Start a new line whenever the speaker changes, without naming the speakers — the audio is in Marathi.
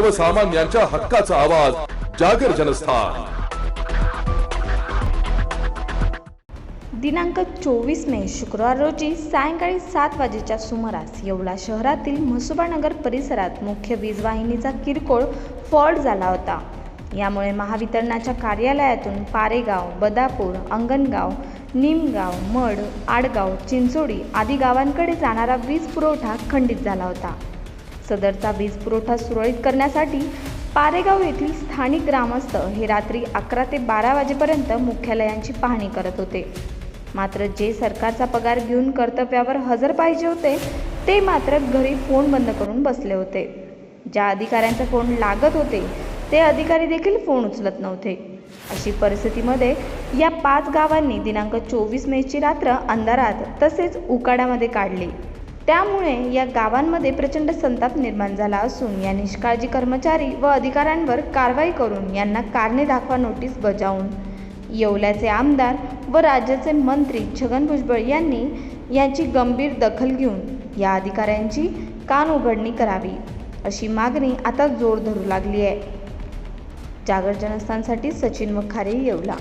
सर्वसामान्यांच्या हक्काचा आवाज जागर जनस्थान.
दिनांक चोवीस मे शुक्रवार रोजी सायंकाळी सात वाजेच्या सुमारास येवला शहरातील म्हसोबानगर परिसरात मुख्य वीज वाहिनीचा किरकोळ फॉल्ट झाला होता. यामुळे महावितरणाच्या कार्यालयातून पारेगाव बदापूर अंगणगाव निमगाव मड आडगाव चिंचोडी आदी गावांकडे जाणारा वीज पुरवठा खंडित झाला होता. सदरचा वीज पुरवठा सुरळीत करण्यासाठी पारेगाव येथील स्थानिक ग्रामस्थ हे रात्री अकरा ते बारा वाजेपर्यंत मुख्यालयांची पाहणी करत होते. मात्र जे सरकारचा पगार घेऊन कर्तव्यावर हजर पाहिजे होते ते मात्र घरी फोन बंद करून बसले होते. ज्या अधिकाऱ्यांचे फोन लागत होते ते अधिकारी देखील फोन उचलत नव्हते. अशी परिस्थितीमध्ये या पाच गावांनी दिनांक चोवीस मेची रात्र अंधारात तसेच उकाड्यामध्ये काढली. त्यामुळे या गावांमध्ये प्रचंड संताप निर्माण झाला असून या निष्काळजी कर्मचारी व अधिकाऱ्यांवर कारवाई करून यांना कारणे दाखवा नोटीस बजावून. येवल्याचे आमदार व राज्याचे मंत्री छगन भुजबळ यांनी याची गंभीर दखल घेऊन या अधिकाऱ्यांची कान उघडणी करावी अशी मागणी आता जोर धरू लागली आहे. जागर जनस्थानसाठी सचिन वखारे येवला.